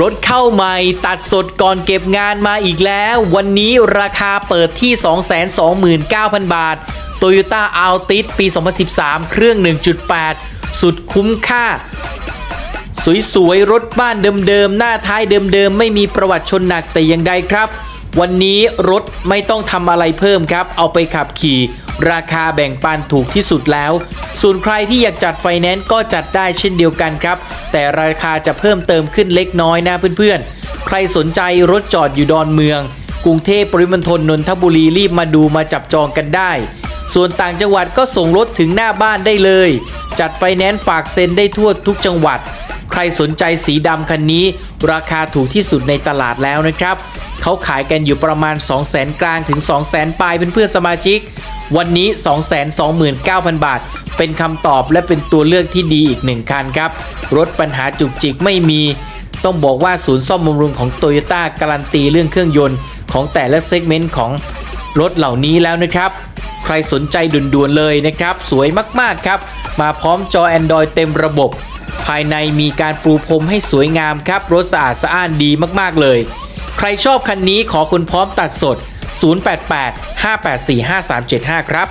รถเข้าใหม่ตัดสดก่อนเก็บงานมาอีกแล้ว วันนี้ราคาเปิดที่ 229,000 บาท Toyota Altis ปี 2013 เครื่อง 1.8 สุดคุ้มค่า สวยๆ รถบ้านเดิมๆ หน้าท้ายเดิมๆ ไม่มีประวัติชนหนักแต่อย่างใดครับ วันนี้รถไม่ต้องทำอะไรเพิ่มครับ เอาไปขับขี่ ราคาแบ่งปันถูกที่สุดแล้ว ส่วนใครที่อยากจัดไฟแนนซ์ก็จัดได้เช่นเดียวกันครับ แต่ราคาจะเพิ่มเติมขึ้นเล็กน้อยนะเพื่อนๆ ใครสนใจรถจอดอยู่ดอนเมือง กรุงเทพปริมณฑลนนทบุรีรีบมาดูมาจับจองกันได้ ส่วนต่างจังหวัดก็ส่งรถถึงหน้าบ้านได้เลย จัดไฟแนนซ์ฝากเซ็นได้ทั่วทุกจังหวัด ใครสนใจสีดำคันนี้ ราคาถูกที่สุดในตลาดแล้วนะครับ เขาขายกันอยู่ประมาณ 2 0 0 0 0 0กลางถึง 2 0 0 0 0 0ปลายเพื่อนๆสมาชิก วันนี้ 229,000 บาท เป็นคำตอบและเป็นตัวเลือกที่ดีอีกหนึ่งคันครับ รถปัญหาจุกจิกไม่มี ต้องบอกว่าศูนย์ซ่อมบำรุงของโตโยต้าการันตีเรื่องเครื่องยนต์ของแต่ละเซกเมนต์ของรถเหล่านี้แล้วนะครับ ใครสนใจด่วนๆเลยนะครับ สวยมากๆครับ มาพร้อมจอ Android เต็มระบบ ภายในมีการปูพรมให้สวยงามครับ รถสะอาดสะอ้านดีมากๆเลย ใครชอบคันนี้ขอคุณพร้อมตัดสด 088 584 5375 ครับ